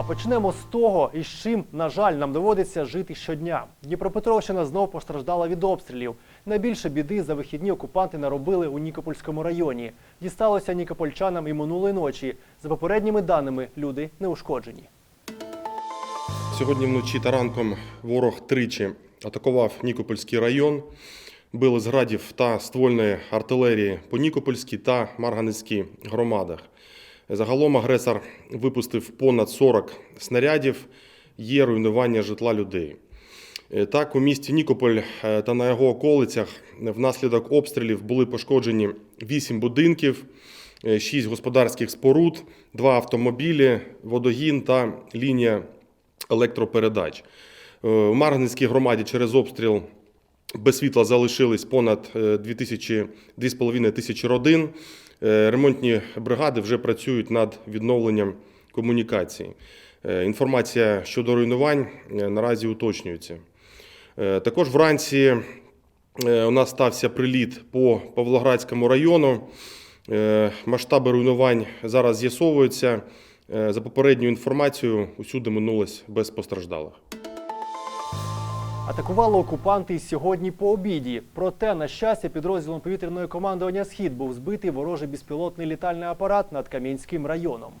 А почнемо з того, із чим, на жаль, нам доводиться жити щодня. Дніпропетровщина знов постраждала від обстрілів. Найбільше біди за вихідні окупанти наробили у Нікопольському районі. Дісталося нікопольчанам і минулої ночі. За попередніми даними, люди не ушкоджені. Сьогодні вночі та ранком ворог тричі атакував Нікопольський район. Били з градів та ствольної артилерії по Нікопольській та Марганецькій громадах. Загалом агресор випустив понад 40 снарядів, є руйнування житла людей. Е, Так, у місті Нікополь е, та на його околицях внаслідок обстрілів були пошкоджені 8 будинків, 6 господарських споруд, 2 автомобілі, водогін та лінія електропередач. Е, У Марганецькій громаді через обстріл без світла залишились понад е, 2000 2,5 тисячі родин. Е, Ремонтні бригади вже працюють над відновленням комунікації. Е, Інформація щодо руйнувань е, наразі уточнюється. Також вранці у нас стався приліт по Павлоградському району. Масштаби руйнувань зараз з'ясовуються. За попередньою інформацією, усюди минулось без постраждалих. Атакували окупанти і сьогодні по обіді. Проте, на щастя, підрозділом повітряної командування Схід був збитий ворожий безпілотний літальний апарат над Кам'янським районом.